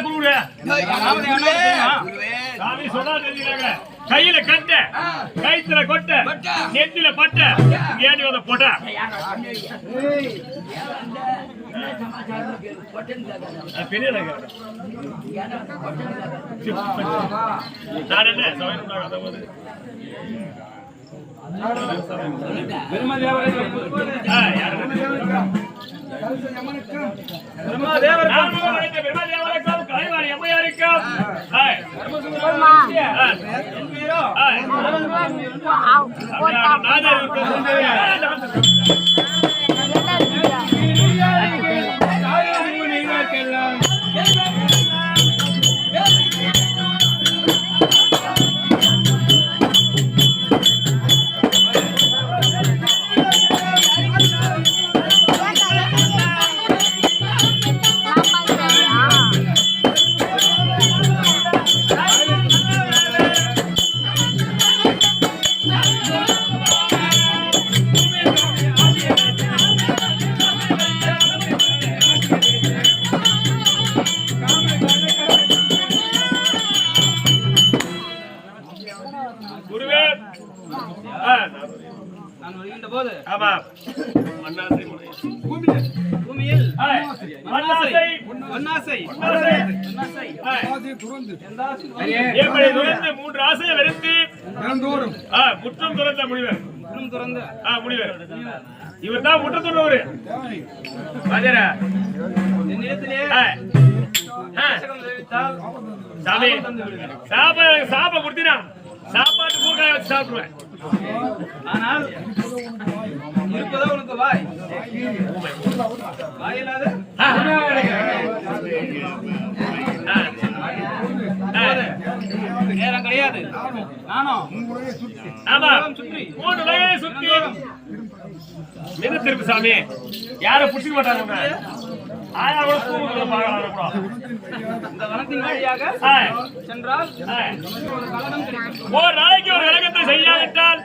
தெரியுமா? சாமி சொன்னா தெரிஞ்சுக்கிறாங்க கையில கட்ட கைத்துல கொட்ட. நெத்தில பட்ட. ஏடி வந்த போட்ட? பெரிய. நான் என்ன போமா நான் வருகின்ற போது ஆமா மன்னாசை முனை. பூமியில் ஆ, மன்னாசை ஒன்னாசை மன்னாசை. ஒன்னாசை ஆ, எந்தாசி ஏற்படை துறந்து. மூன்று ஆசையை வெறுத்து தினந்தோறும். ஆ, முற்றும் துறந்த முனிவர். குடும் துறந்து. ஆ, முனிவர். இவர் தான் முற்ற துறவர் ராஜரா. சாப்பாடு எனக்கு சாப்பாடு கொடுத்தீனா? சாப்பாட்டு மூக்காய வச்சு சாப்பிடுவேன். ஆனால் இருப்பதோ உனக்கு வாய்? வாய் இல்லாத. நேரம் கிடையாது. நானும் சுற்றி. மூணு வகையை சுத்தி மெது திருப்பு சாமி. யார புடிச்சுக்க மாட்டாங்க ஆயா கூட பார்க்கலாம் கூட. இந்த வனத்தின் வழியாக. சென்றால் ஒரு நாளைக்கு ஒரு விளக்கத்தை செய்யாவிட்டால்